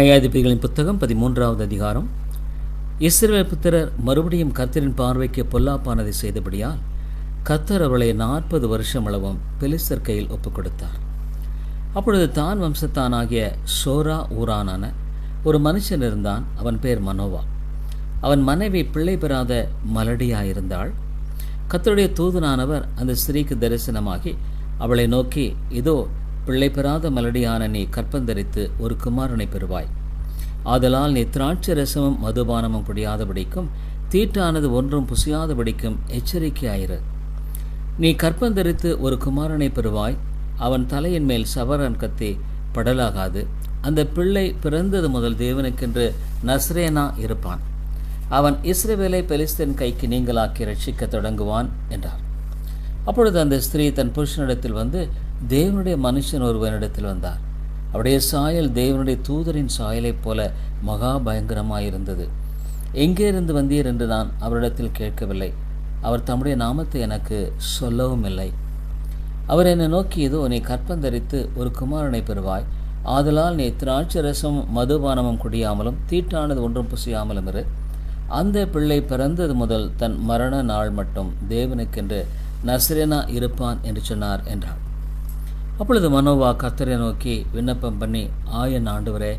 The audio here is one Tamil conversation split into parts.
நியாயாதிபதிகளின் புத்தகம் பதிமூன்றாவது அதிகாரம். இஸ்ரேல் புத்திரர் மறுபடியும் கர்த்தரின் பார்வைக்கு பொல்லாப்பானதை செய்தபடியால் கர்த்தர் அவளை நாற்பது வருஷம் அளவும் பெலிஸ்தர் கையில் ஒப்புக் கொடுத்தார் அப்பொழுது தான் வம்சத்தானாகிய சோரா ஊரானான ஒரு மனுஷன் இருந்தான் அவன் பேர் மனோவா. அவன் மனைவி பிள்ளை பெறாத மலடியாயிருந்தாள். கத்தருடைய தூதனானவர் அந்த ஸ்திரீக்கு தரிசனமாகி அவளை நோக்கி இதோ பிள்ளை பெறாத மலடியான நீ கற்பந்தரித்து ஒரு குமாரனை பெறுவாய். ஆதலால் நீ திராட்சை ரசமும் மதுபானமும் குடியாதபடிக்கும் தீட்டானது ஒன்றும் புசியாதபடிக்கும் எச்சரிக்கையாயிரு. நீ கற்பந்தரித்து ஒரு குமாரனை பெறுவாய். அவன் தலையின் மேல் சவரன் கத்தி படலாகாது. அந்த பிள்ளை பிறந்தது முதல் தேவனுக்கென்று நஸ்ரேனா இருப்பான். அவன் இஸ்ரேவேலை பெலிஸ்தன் கைக்கு நீங்களாக்கி ரட்சிக்கத் தொடங்குவான் என்றார். அப்பொழுது அந்த ஸ்திரீ தன் புருஷனிடத்தில் வந்து தேவனுடைய மனுஷன் ஒருவனிடத்தில் வந்தார். அவருடைய சாயல் தேவனுடைய தூதரின் சாயலைப் போல மகா பயங்கரமாயிருந்தது எங்கே இருந்து வந்தீர் என்று நான் அவரிடத்தில் கேட்கவில்லை. அவர் தம்முடைய நாமத்தை எனக்கு சொல்லவும் இல்லை. அவர் என்னை நோக்கி ஏதோ நீ கற்பந்தரித்து ஒரு குமாரனை பெறுவாய். ஆதலால் நீ திராட்சை ரசமும் மதுபானமும் குடியாமலும் தீட்டானது ஒன்றும் புசியாமலும் இரு. அந்த பிள்ளை பிறந்தது முதல் தன் மரண நாள் மட்டும் தேவனுக்கென்று நஸ்ரேனா இருப்பான் என்று சொன்னார் என்றாள் அப்பொழுது மனோவா கத்தரை நோக்கி விண்ணப்பம் பண்ணி ஆயன் ஆண்டவரே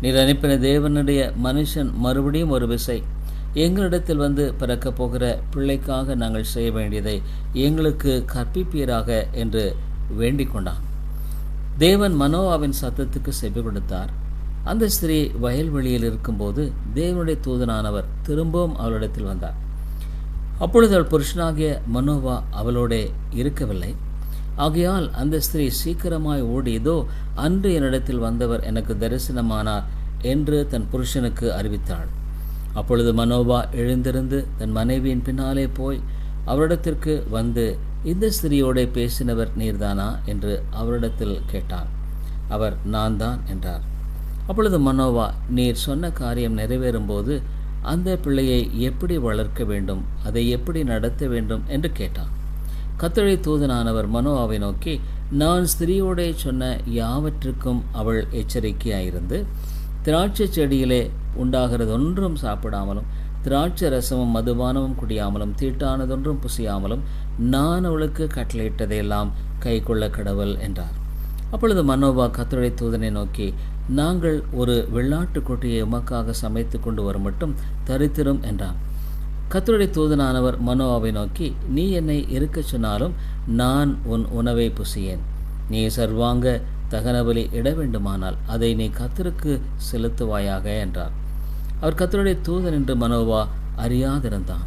நீர் அனுப்பின தேவனுடைய மனுஷன் மறுபடியும் ஒரு விசை. எங்களிடத்தில் வந்து பிறக்கப் போகிற பிள்ளைக்காக நாங்கள் செய்ய வேண்டியதை எங்களுக்கு கற்பிப்பீராக என்று வேண்டிக் கொண்டான். தேவன் மனோவாவின் சத்தத்துக்கு செவி கொடுத்தார் அந்த ஸ்திரீ வயல்வெளியில் இருக்கும்போது தேவனுடைய தூதனானவர் திரும்பவும் அவளிடத்தில் வந்தார். அப்பொழுது அவள் புருஷனாகிய மனோவா அவளோடே இருக்கவில்லை. ஆகையால் அந்த ஸ்திரீ சீக்கிரமாய் ஓடியதோ அன்று என்னிடத்தில் வந்தவர் எனக்கு தரிசனமானார் என்று தன் புருஷனுக்கு அறிவித்தாள். அப்பொழுது மனோவா எழுந்திருந்து தன் மனைவியின் பின்னாலே போய் அவரிடத்திற்கு வந்து இந்த ஸ்திரீயோட பேசினவர் நீர்தானா என்று அவரிடத்தில் கேட்டார் அவர் நான் தான் என்றார். அப்பொழுது மனோவா நீர் சொன்ன காரியம் நிறைவேறும்போது அந்த பிள்ளையை எப்படி வளர்க்க வேண்டும் அதை எப்படி நடத்த வேண்டும்? என்று கேட்டான். கத்தழை தூதனானவர் மனோவாவை நோக்கி நான் ஸ்திரீயோடே சொன்ன யாவற்றுக்கும் அவள் எச்சரிக்கையாயிருந்து திராட்சை செடியிலே உண்டாகிறதொன்றும் சாப்பிடாமலும் திராட்சை ரசமும் மதுபானமும் குடியாமலும் தீட்டானதொன்றும் புசியாமலும் நான் அவளுக்கு கட்டளையிட்டதையெல்லாம் கை கொள்ள கடவுள் என்றார். அப்பொழுது மனோவா கத்துரை தூதனை நோக்கி நாங்கள் ஒரு வெள்ளாட்டுக்குட்டியை உமக்காக சமைத்து கொண்டு வரும் மட்டும் தரித்திரும் என்றான். கத்தருடைய தூதனானவர் மனோவாவை நோக்கி நீ என்னை இருக்கச் சொன்னாலும் நான் உன் உணவை புசியேன். நீ சர்வாங்க தகனபலி இட வேண்டுமானால் அதை நீ கத்தருக்கு செலுத்துவாயாக என்றார். அவர் கத்தருடைய தூதன் என்று மனோவா அறியாதிருந்தான்.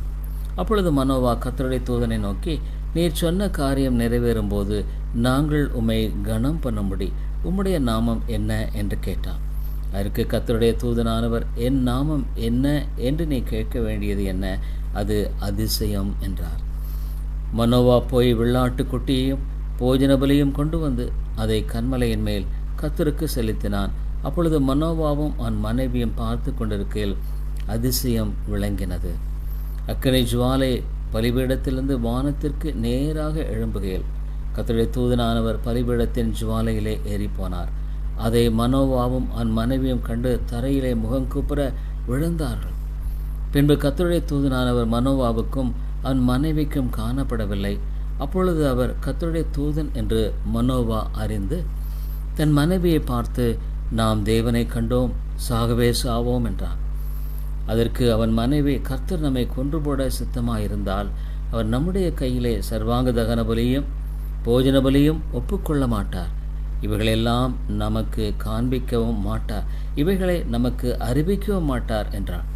அப்பொழுது மனோவா கத்தருடைய தூதனை நோக்கி நீர் சொன்ன காரியம் நிறைவேறும்போது நாங்கள் உம்மை கனம் பண்ணும்படி உம்முடைய நாமம் என்ன? என்று கேட்டான். அதற்கு கத்தருடைய தூதனானவர் என் நாமம் என்ன என்று நீ கேட்க வேண்டியது என்ன? அது அதிசயம் என்றார். மனோவா போய் வெள்ளாட்டுக்குட்டியையும் போஜன பலியும் கொண்டு வந்து அதை கண்மலையின் மேல் கத்தருக்கு செலுத்தினான். அப்பொழுது மனோவாவும் அவன் மனைவியும் பார்த்து கொண்டிருக்கையில் அதிசயம் விளங்கினது. அக்கனை ஜுவாலை பலிபீடத்திலிருந்து வானத்திற்கு நேராக எழும்புகையில் கத்தருடைய தூதனானவர் பலிபீடத்தின் ஜுவாலையிலே ஏறிப்போனார். அதை மனோவாவும் அவன் மனைவியும் கண்டு தரையிலே முகம் கூப்புற விழுந்தார்கள். பின்பு கத்தருடைய தூதனானவர் மனோவாவுக்கும் அவன் மனைவிக்கும் காணப்படவில்லை. அப்பொழுது அவர் கத்தருடைய தூதன் என்று மனோவா அறிந்து தன் மனைவியை பார்த்து நாம் தேவனை கண்டோம் சாகவே சாவோம் என்றான் அதற்கு அவன் மனைவி கர்த்தர் நம்மை கொன்று போட சித்தமாயிருந்தால் அவர் நம்முடைய கையிலே சர்வாங்க தகன பலியும் போஜன பலியும் ஒப்புக்கொள்ள மாட்டார். இவைகளெல்லாம் நமக்கு காண்பிக்கவும் மாட்டார். இவைகளை நமக்கு அறிவிக்கவும் மாட்டார் என்றார்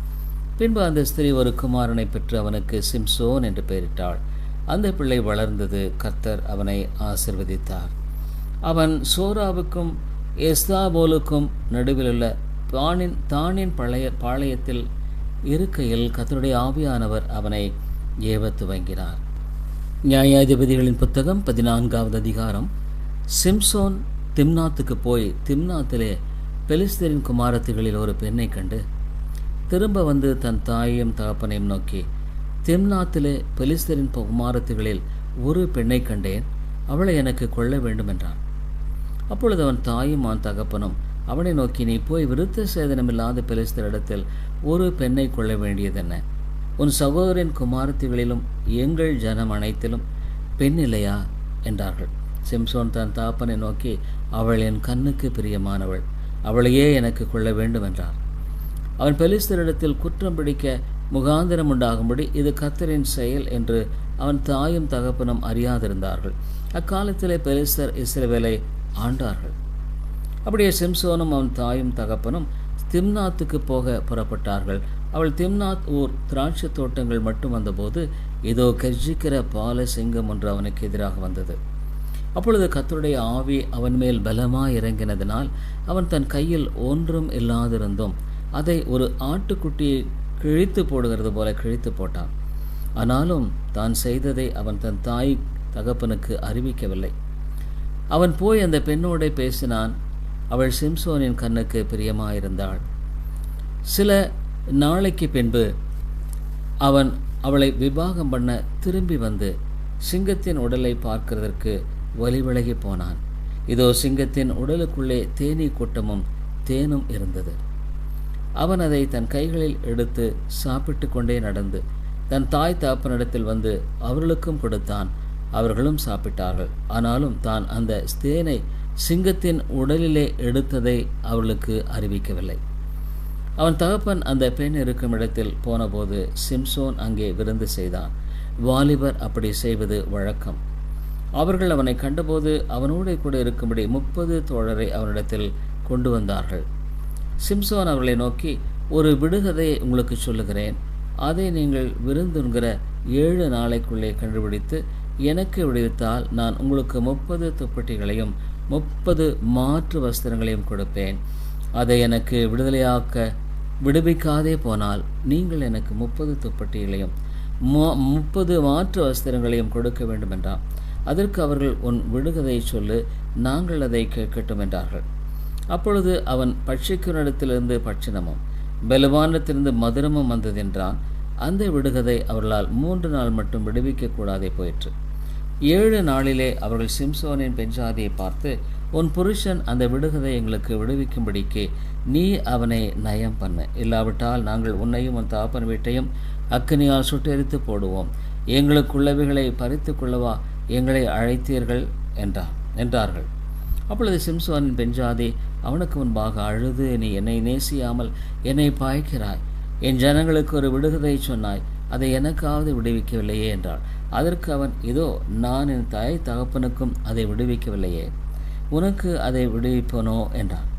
பின்பு அந்த ஸ்திரீ ஒரு குமாரனை பெற்று அவனுக்கு சிம்சோன் என்று பெயரிட்டாள். அந்த பிள்ளை வளர்ந்தது கர்த்தர் அவனை ஆசிர்வதித்தார். அவன் சோராவுக்கும் எஸ்தாபோலுக்கும் நடுவிலுள்ள பானின் தானின் பழைய பாளையத்தில் இருக்கையில் கத்தருடைய ஆவியானவர் அவனை ஏவ துவங்கினார். நியாயாதிபதிகளின் புத்தகம் பதினான்காவது அதிகாரம். சிம்சோன் திம்னாத்துக்கு போய் திம்னாத்திலே பெலிஸ்தரின் குமாரத்துகளில் ஒரு பெண்ணை கண்டு திரும்ப வந்து தன் தாயையும் தகப்பனையும் நோக்கி திம்னாத்திலே பெலிஸ்தரின் குமாரத்துகளில் ஒரு பெண்ணை கண்டேன் அவளை எனக்கு கொள்ள வேண்டும் என்றான். அப்பொழுது அவன் தாயும் அவன் தகப்பனும் அவனை நோக்கி நீ போய் விருத்த சேதனமில்லாத பெலிஸ்தரிடத்தில் ஒரு பெண்ணை கொள்ள வேண்டியதென்ன? உன் சகோதரின் குமாரத்திகளிலும் எங்கள் ஜனம் அனைத்திலும் பெண் இல்லையா? என்றார்கள். சிம்சோன் தன் தாப்பனை நோக்கி அவள் என் கண்ணுக்கு பிரியமானவள். அவளையே எனக்கு கொள்ள வேண்டும் என்றார் அவன் பெலிஸ்தரிடத்தில் குற்றம் பிடிக்க முகாந்திரம் உண்டாகும்படி இது கத்தரின் செயல் என்று அவன் தாயும் தகப்பனும் அறியாதிருந்தார்கள். அக்காலத்திலே பெலிஸ்தர் இஸ்ரேவேலை ஆண்டார்கள். அப்படியே சிம்சோனும் அவன் தாயும் தகப்பனும் திம்னாத்துக்கு போக புறப்பட்டார்கள். அவள் திம்னாத் ஊர் திராட்சை தோட்டங்கள் மட்டும் வந்தபோது இதோ கர்ஜிக்கிற பால சிங்கம் ஒன்று அவனுக்கு எதிராக வந்தது. அப்பொழுது கத்தருடைய ஆவி அவன் மேல் பலமாக இறங்கினதினால் அவன் தன் கையில் ஒன்றும் இல்லாதிருந்தும் அதை ஒரு ஆட்டுக்குட்டியை கிழித்து போடுகிறது போல கிழித்து போட்டான். ஆனாலும் தான் செய்ததை அவன் தன் தாய் தகப்பனுக்கு அறிவிக்கவில்லை. அவன் போய் அந்த பெண்ணோட பேசினான். அவள் சிம்சோனின் கண்ணுக்கு பிரியமாயிருந்தாள். சில நாளைக்கு பின்பு அவன் அவளை விவாகம் பண்ண திரும்பி வந்து சிங்கத்தின் உடலை பார்க்கிறதற்கு வழிவிலகி போனான். இதோ சிங்கத்தின் உடலுக்குள்ளே தேனீ கூட்டமும் தேனும் இருந்தது. அவன் அதை தன் கைகளில் எடுத்து சாப்பிட்டு கொண்டே நடந்து தன் தாய் தாப்பனிடத்தில் வந்து அவர்களுக்கும் கொடுத்தான். அவர்களும் சாப்பிட்டார்கள். ஆனாலும் தான் அந்த தேனை சிங்கத்தின் உடலிலே எடுத்ததை அவளுக்கு அறிவிக்கவில்லை. அவன் தகப்பன் அந்த பெண் இருக்கும் இடத்தில் போனபோது சிம்சோன் அங்கே விருந்து செய்தான். வாலிபர் அப்படி செய்வது வழக்கம். அவர்கள் அவனை கண்டபோது அவனோடு கூட இருக்கும்படி முப்பது தோழரை அவனிடத்தில் கொண்டு வந்தார்கள். சிம்சோன் அவர்களை நோக்கி ஒரு விடுகதையை உங்களுக்கு சொல்லுகிறேன். அதை நீங்கள் விருந்துங்கிற ஏழு நாளைக்குள்ளே கண்டுபிடித்து எனக்கு விடுவித்தால் நான் உங்களுக்கு முப்பது துப்பட்டிகளையும் முப்பது மாற்று வஸ்திரங்களையும் கொடுப்பேன். அதை எனக்கு விடுதலையாக்க விடுவிக்காதே போனால் நீங்கள் எனக்கு முப்பது துப்பட்டிகளையும் முப்பது மாற்று வஸ்திரங்களையும் கொடுக்க வேண்டும் என்றான் அதற்கு அவர்கள் உன் விடுகதை சொல்லு நாங்கள் அதை கேட்கட்டும் என்றார்கள். அப்பொழுது அவன் பட்சிக்குனிடத்திலிருந்து பட்சினமும் பலவானத்திலிருந்து மதுரமும் வந்ததென்றான் அந்த விடுகதை அவர்களால் மூன்று நாள் மட்டும் விடுவிக்கக்கூடாதே போயிற்று. ஏழு நாளிலே அவர்கள் சிம்சோனின் பெஞ்சாதியை பார்த்து உன் புருஷன் அந்த விடுகதை எங்களுக்கு விடுவிக்கும்படிக்கு நீ அவனை நயம் பண்ண. இல்லாவிட்டால் நாங்கள் உன்னையும் உன் தாப்பன் வீட்டையும் அக்கனியால் சுட்டெரித்து போடுவோம். எங்களுக்குள்ளவைகளை பறித்து கொள்ளவா? எங்களை அழைத்தீர்கள் என்றார் என்றார்கள். அப்பொழுது சிம்சோனின் பெஞ்சாதி அவனுக்கு முன்பாக அழுது நீ என்னை நேசியாமல் என்னை பாய்க்கிறாய். என் ஜனங்களுக்கு ஒரு விடுகதை சொன்னாய். அதை எனக்காவது விடுவிக்கவில்லையே என்றாள். அதற்கு அவன் இதோ நான் என் தாய் தகப்பனுக்கும் அதை விடுவிக்கவில்லையே. உனக்கு அதை விடுவிப்பனோ? என்றான்.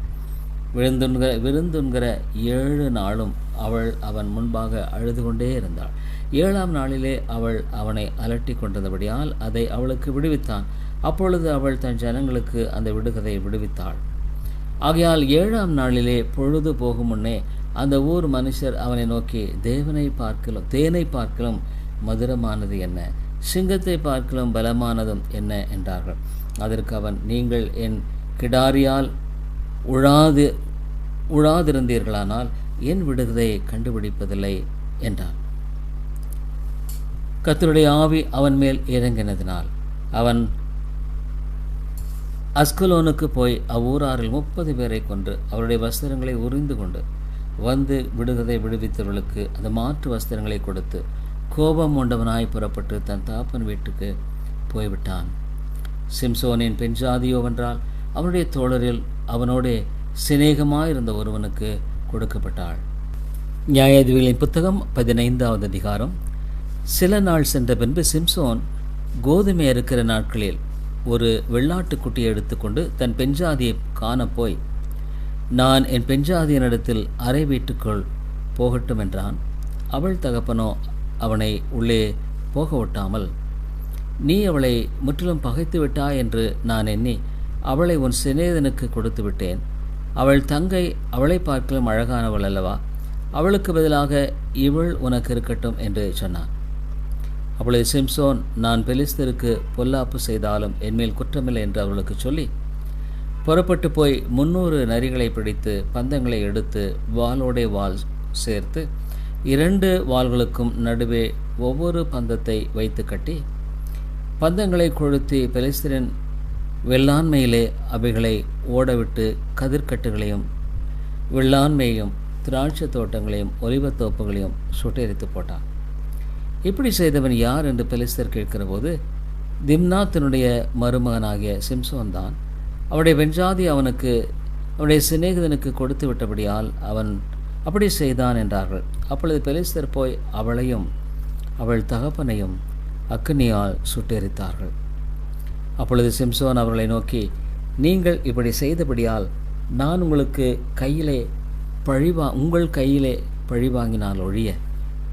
விருந்துண்கிற விருந்துண்கிற ஏழு நாளும் அவள் அவன் முன்பாக அழுது கொண்டே இருந்தாள். ஏழாம் நாளிலே அவள் அவனை அலட்டி கொண்டிருந்தபடியால் அதை அவளுக்கு விடுவித்தான். அப்பொழுது அவள் தன் ஜனங்களுக்கு அந்த விடுகதையை விடுவித்தாள். ஆகையால் ஏழாம் நாளிலே பொழுது போகும் முன்னே அந்த ஊர் மனுஷர் அவனை நோக்கி தேவனை பார்க்கலும் தேனை பார்க்கலும் மதுரமானது என்ன? சிங்கத்தை பார்க்கலும் பலமானதும் என்ன? என்றார்கள். அதற்கு அவன் நீங்கள் என் கிடாரியால் உழாது உழாதிருந்தீர்களானால் என் விடுகதையை கண்டுபிடிப்பதில்லை என்றான். கத்தருடைய ஆவி அவன் மேல் இறங்கினதினால் அவன் அஸ்கலோனுக்கு போய் அவ்வூராரில் முப்பது பேரை கொன்று அவருடைய வஸ்திரங்களை உறிந்து கொண்டு வந்து விடுதலை விடுவித்தவர்களுக்கு அந்த மாற்று வஸ்திரங்களை கொடுத்து கோபம் கொண்டவனாய் புறப்பட்டு தன் தாப்பன் வீட்டுக்கு போய்விட்டான். சிம்சோனின் பெண் ஜாதியோவென்றால் அவனுடைய தோழரில் அவனோடே சிநேகமாயிருந்த ஒருவனுக்கு கொடுக்கப்பட்டாள். நியாயாதிபதிகளின் புத்தகம் பதினைந்தாவது அதிகாரம். சில நாள் சென்ற பின்பு சிம்சோன் கோதுமை அறுக்கிற நாட்களில் ஒரு வெள்ளாட்டுக்குட்டியை எடுத்துக்கொண்டு தன் பெண்ஜாதியை காணப்போய் போய் நான் என் பெண்ஜாதியனிடத்தில் அறை வீட்டுக்குள் போகட்டும் என்றான். அவள் தகப்பனோ அவனை உள்ளே போக ஒட்டாமல் நீ அவளை முற்றிலும் பகைத்து விட்டா என்று நான் எண்ணி அவளை உன் சிநேதனுக்கு கொடுத்து விட்டேன். அவள் தங்கை அவளை பார்க்கலும் அழகானவள் அல்லவா? அவளுக்கு பதிலாக இவள் உனக்கு இருக்கட்டும் என்று சொன்னான். அப்பொழுது சிம்சோன் நான் பெலிஸ்தருக்கு பொல்லாப்பு செய்தாலும் என்மேல் குற்றமில்லை என்று அவளுக்கு சொல்லி புறப்பட்டு போய் முன்னூறு நரிகளை பிடித்து பந்தங்களை எடுத்து வாளோடே வால் சேர்த்து இரண்டு வாள்களுக்கும் நடுவே ஒவ்வொரு பந்தத்தை வைத்து கட்டி பந்தங்களை கொளுத்தி பெலிஸ்தரின் வெள்ளாண்மையிலே அவைகளை ஓடவிட்டு கதிர்க்கட்டுகளையும் வெள்ளாண்மையையும் திராட்சை தோட்டங்களையும் ஒலிவத் தோப்புகளையும் சுட்டெரித்து போட்டான். இப்படி செய்தவன் யார் என்று பெலிஸ்தர் கேட்கிறபோது திம்னாத்தினுடைய மருமகனாகிய சிம்சோன் தான். அவனுடைய வெஞ்சாதி அவனுக்கு அவனுடைய சிநேகிதனுக்கு கொடுத்து விட்டபடியால் அவன் அப்படி செய்தான் என்றார்கள். அப்பொழுது பெலிஸ்தர் போய் அவளையும் அவள் தகப்பனையும் அக்னியால் சுட்டெரித்தார்கள். அப்பொழுது சிம்சோன் அவர்களை நோக்கி நீங்கள் இப்படி செய்தபடியால் நான் உங்களுக்கு கையிலே பழிவா உங்கள் கையிலே பழிவாங்கினால் ஒழிய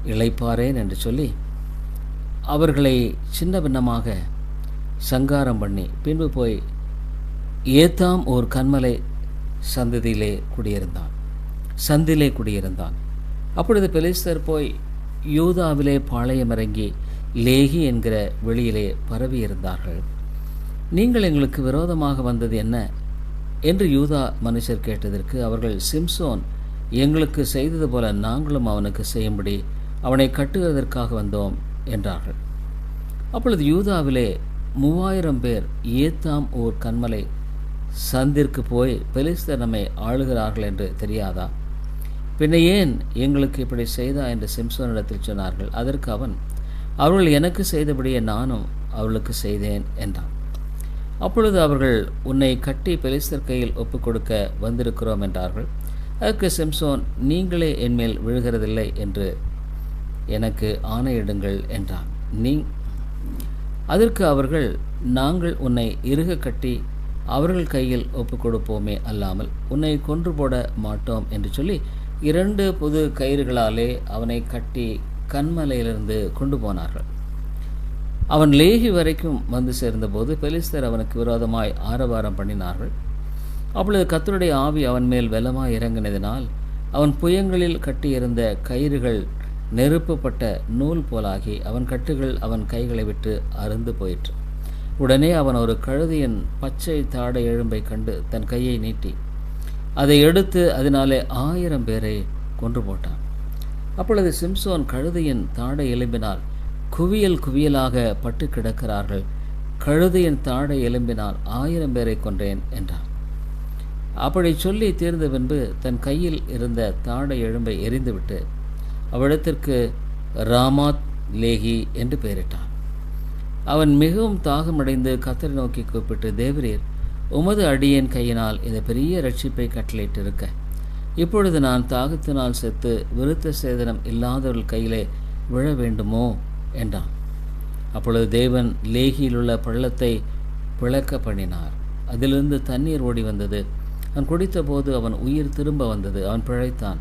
இழைப்பாரேன் என்று சொல்லி அவர்களை சின்ன பின்னமாக சங்காரம் பண்ணி பின்பு போய் ஏத்தாம் ஒரு கண்மலை சந்ததியிலே குடியிருந்தான். சந்திலே குடியிருந்தான். அப்பொழுது பெலிஸ்தர் போய் யூதாவிலே பாளையமிறங்கி லேகி என்கிற வெளியிலே பரவியிருந்தார்கள். நீங்கள் எங்களுக்கு விரோதமாக வந்தது என்ன? என்று யூதா மனுஷர் கேட்டதற்கு அவர்கள் சிம்சோன் எங்களுக்கு செய்தது போல நாங்களும் அவனுக்கு செய்யும்படி அவனை கட்டுவதற்காக வந்தோம் என்றார்கள். அப்பொழுது யூதாவிலே மூவாயிரம் பேர் ஏத்தாம் ஓர் கண்மலை சந்திற்கு போய் பெலிஸ்தர் நம்மை ஆளுகிறார்கள் என்று தெரியாதா? பின்ன ஏன் எங்களுக்கு இப்படி செய்தா? என்று சிம்சோனிடத்தில் சொன்னார்கள். அதற்கு அவன் அவர்கள் எனக்கு செய்தபடியே நானும் அவர்களுக்கு செய்தேன் என்றான். அப்பொழுது அவர்கள் உன்னை கட்டி பெலிஸ்தர் கையில் ஒப்புக் கொடுக்க வந்திருக்கிறோம் என்றார்கள். அதற்கு சிம்சோன் நீங்களே என்மேல் விழுகிறதில்லை என்று எனக்கு ஆணையிடுங்கள் என்றான். நீ அதற்கு அவர்கள் நாங்கள் உன்னை இறுக கட்டி அவர்கள் கையில் ஒப்புக் கொடுப்போமே அல்லாமல் உன்னை கொன்று போட மாட்டோம் என்று சொல்லி இரண்டு புது கயிறுகளாலே அவனை கட்டி கண்மலையிலிருந்து கொண்டு போனார்கள். அவன் லேகி வரைக்கும் வந்து சேர்ந்தபோது பெலிஸ்தர் அவனுக்கு விரோதமாய் ஆரவாரம் பண்ணினார்கள். அப்பொழுது கத்தருடைய ஆவி அவன் மேல் வெலமாய் இறங்கினதினால் அவன் புயங்களில் கட்டியிருந்த கயிறுகள் நெருப்பப்பட்ட நூல் போலாகி அவன் கட்டுகள் அவன் கைகளை விட்டு அருந்து போயிற்று. உடனே அவன் ஒரு கழுதியின் பச்சை தாடை எழும்பை கண்டு தன் கையை நீட்டி அதை எடுத்து அதனாலே ஆயிரம் பேரை கொன்று போட்டான். அப்பொழுது சிம்சோன் கழுதியின் தாடை எலும்பினால் குவியல் குவியலாக பட்டு கிடக்கிறார்கள். கழுதையின் தாழை எலும்பினால் ஆயிரம் பேரை கொன்றேன் என்றான். அப்படி சொல்லி தீர்ந்த பின்பு தன் கையில் இருந்த தாழை எழும்பை எரிந்துவிட்டு அவ்விடத்திற்கு ராமாத் லேகி என்று பெயரிட்டான். அவன் மிகவும் தாகமடைந்து கத்தரை நோக்கி கூப்பிட்டு தேவரீர் உமது அடியேன் கையினால் இந்த பெரிய ரட்சிப்பை கட்டளையிட்டிருக்க. இப்பொழுது நான் தாகத்தினால் செத்து விருத்த சேதனம் இல்லாதவர்கள் கையிலே விழ வேண்டுமோ? என்றான். அப்பொழுது தேவன் லேகியிலுள்ள பள்ளத்தை பிளக்க பண்ணினார். அதிலிருந்து தண்ணீர் ஓடி வந்தது. அவன் குடித்தபோது அவன் உயிர் திரும்ப வந்தது. அவன் பிழைத்தான்.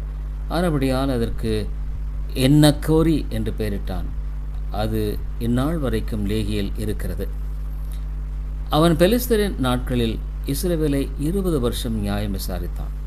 ஆனபடியால் அதற்கு என்னக்கோரி என்று பெயரிட்டான். அது இந்நாள் வரைக்கும் லேகியில் இருக்கிறது. அவன் பெலிஸ்தரின் நாட்களில் இஸ்ரேவேலை இருபது வருஷம் நியாயம் விசாரித்தான்.